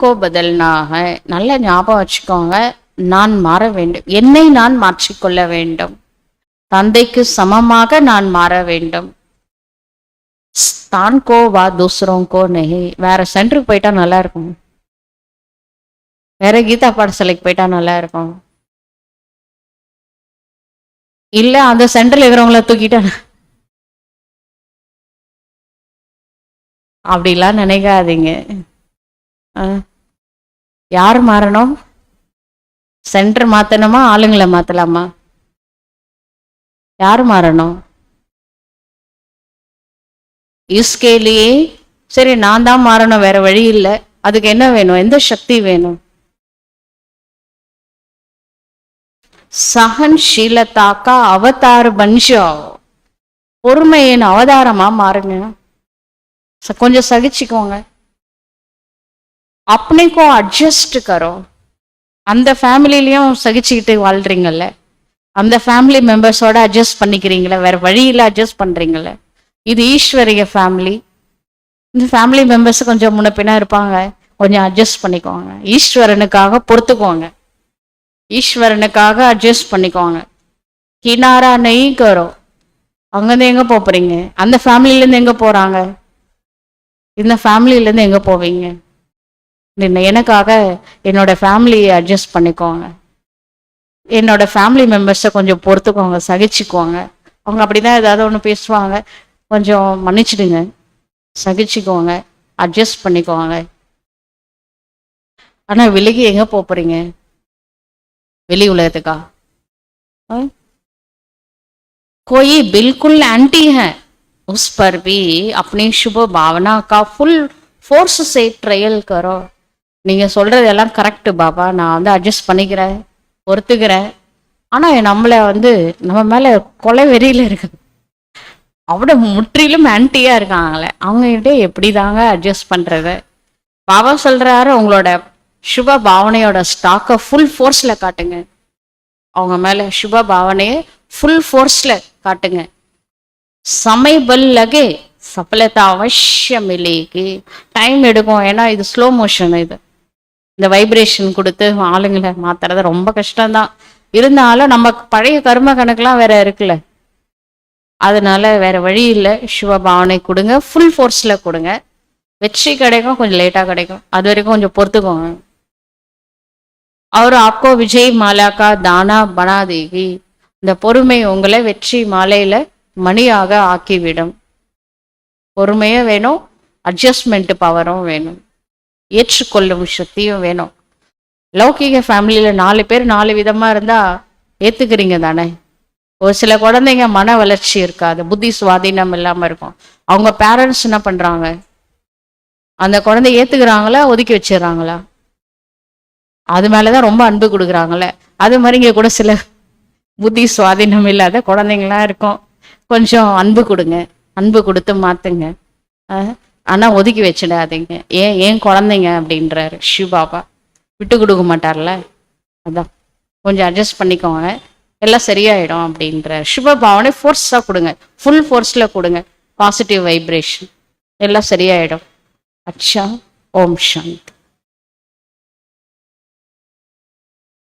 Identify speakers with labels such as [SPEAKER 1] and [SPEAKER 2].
[SPEAKER 1] கோ பதல்னாக நல்ல ஞாபகம் வச்சுக்கோங்க நான் மாற வேண்டும். என்னை நான் மாற்றிக்கொள்ள வேண்டும். தந்தைக்கு சமமாக நான் மாற வேண்டும். தான் கோ வா தூசரோங்கோ நெஹி. வேற சென்டருக்கு போயிட்டா நல்லா இருக்கும். வேற கீதா பாடசாலைக்கு போயிட்டா நல்லா இருக்கும். இல்ல அந்த சென்டர்ல இருக்கிறவங்கள தூக்கிட்டா அப்படிலாம் நினைக்காதீங்க. ஆ. யார் மாறணும்? சென்டர் மாத்தணுமா? ஆளுங்களை மாத்தலாமா? யார் மாறணும்? இஸ்கேலியே சரி நான் தான் மாறணும் வேற வழி இல்லை. அதுக்கு என்ன வேணும்? எந்த சக்தி வேணும்? சகன்ஷீலத்தாக்கா அவதார் பஞ்சோ பொறுமையின் அவதாரமா மாறுங்க. கொஞ்சம் சகிச்சுக்கோங்க. अपने को அட்ஜஸ்ட் கரோ அந்த ஃபேமிலிலையும் சகிச்சுக்கிட்டு வாழ்றீங்கல்ல அந்த ஃபேமிலி மெம்பர்ஸோட அட்ஜஸ்ட் பண்ணிக்கிறீங்களே வேற வழியில அட்ஜஸ்ட் பண்றீங்கல்ல இது ஈஸ்வரிய ஃபேமிலி இந்த ஃபேமிலி மெம்பர்ஸ் கொஞ்சம் முன்ன பின்ன இருப்பாங்க கொஞ்சம் அட்ஜஸ்ட் பண்ணிக்கோங்க ஈஸ்வரனுக்காக பொறுத்துக்கோங்க ஈஸ்வரனுக்காக அட்ஜஸ்ட் பண்ணிக்கோங்க கினாரா நெய் கரோ அங்கேருந்து எங்க போப் போறீங்க அந்த ஃபேமிலிலேருந்து எங்க போறாங்க இந்த ஃபேமிலிலேருந்து எங்க போவீங்க என்ன- எனக்காக என்னோட ஃபேமிலியை அட்ஜஸ்ட் பண்ணிக்கோங்க என்னோட ஃபேமிலி மெம்பர்ஸை கொஞ்சம் பொறுத்துக்கோங்க சகிச்சுக்கோங்க அவங்க அப்படிதான் ஏதாவது ஒன்று பேசுவாங்க கொஞ்சம் மன்னிச்சிடுங்க சகிச்சுக்கோங்க அட்ஜஸ்ட் பண்ணிக்கோங்க ஆனா விலகி எங்க போப் போறீங்க வெளி உலகத்துக்கா ஆ? कोई बिल्कुल एंटी है उस पर भी अपनी शुभ भावना का फुल फोर्स से ट्रायल करो நீங்கள் சொல்கிறது எல்லாம் கரெக்டு பாபா. நான் வந்து அட்ஜஸ்ட் பண்ணிக்கிறேன் பொறுத்துக்கிறேன். ஆனால் நம்மளை வந்து நம்ம மேலே கொலை வெறியில் இருக்குது. அவட முற்றிலும் ஆன்டியாக இருக்காங்களே. அவங்ககிட்ட எப்படி தாங்க அட்ஜஸ்ட் பண்ணுறது பாபா சொல்கிறாரு உங்களோட சுப பாவனையோட ஸ்டாக்கை ஃபுல் ஃபோர்ஸில் காட்டுங்க. அவங்க மேலே சுப பாவனையை ஃபுல் ஃபோர்ஸில் காட்டுங்க. சமைபல்லகே பல் லகே சஃலதா அவசியம் இல்லைக்கு டைம் எடுக்கும். ஏன்னா இது ஸ்லோ மோஷன் இது. இந்த வைப்ரேஷன் கொடுத்து ஆளுங்களை மாத்துறது ரொம்ப கஷ்டம்தான். இருந்தாலும் நம்ம பழைய கர்ம கணக்கெல்லாம் வேற இருக்குல்ல. அதனால வேற வழி இல்லை. சிவ பாவனை கொடுங்க. ஃபுல் ஃபோர்ஸ்ல கொடுங்க. வெற்றி கிடைக்கும் கொஞ்சம் லேட்டா கிடைக்கும். அது வரைக்கும் கொஞ்சம் பொறுத்துக்கோங்க. அவர் ஆப்கோ விஜய் மாலாக்கா தானா பனாதேகி இந்த பொறுமை உங்களை வெற்றி மாலையில மணியாக ஆக்கிவிடும். பொறுமையும் வேணும். அட்ஜஸ்ட்மெண்ட் பவரும் வேணும். ஏற்றுக்கொள்ளும் சக்தியும் வேணும். லௌகிக ஃபேமிலியில் நாலு பேர் நாலு விதமாக இருந்தால் ஏற்றுக்கிறீங்க தானே? ஒரு சில குழந்தைங்க மன வளர்ச்சி இருக்காது புத்தி சுவாதீனம் இல்லாமல் இருக்கும். அவங்க பேரண்ட்ஸ் என்ன பண்ணுறாங்க அந்த குழந்தை ஏற்றுக்கிறாங்களா ஒதுக்கி வச்சிடுறாங்களா? அது மேலே தான் ரொம்ப அன்பு கொடுக்குறாங்களே அது மாதிரி இங்கே கூட சில புத்தி சுவாதீனம் இல்லாத குழந்தைங்களாம் இருக்கும். கொஞ்சம் அன்பு கொடுங்க. அன்பு கொடுத்து மாற்றுங்க ஆனால் ஒதுக்கி வச்சிடாதீங்க. ஏன் ஏன் குழந்தைங்க அப்படின்றாரு சிவபாபா விட்டு கொடுக்க மாட்டார்ல? அதான். கொஞ்சம் அட்ஜஸ்ட் பண்ணிக்கோங்க. எல்லாம் சரியாயிடும் அப்படின்ற சுப பாவனை ஃபோர்ஸாக கொடுங்க. ஃபுல் ஃபோர்ஸில் கொடுங்க. பாசிட்டிவ் வைப்ரேஷன் எல்லாம் சரியாயிடும். அச்சா ஓம் சாந்தி.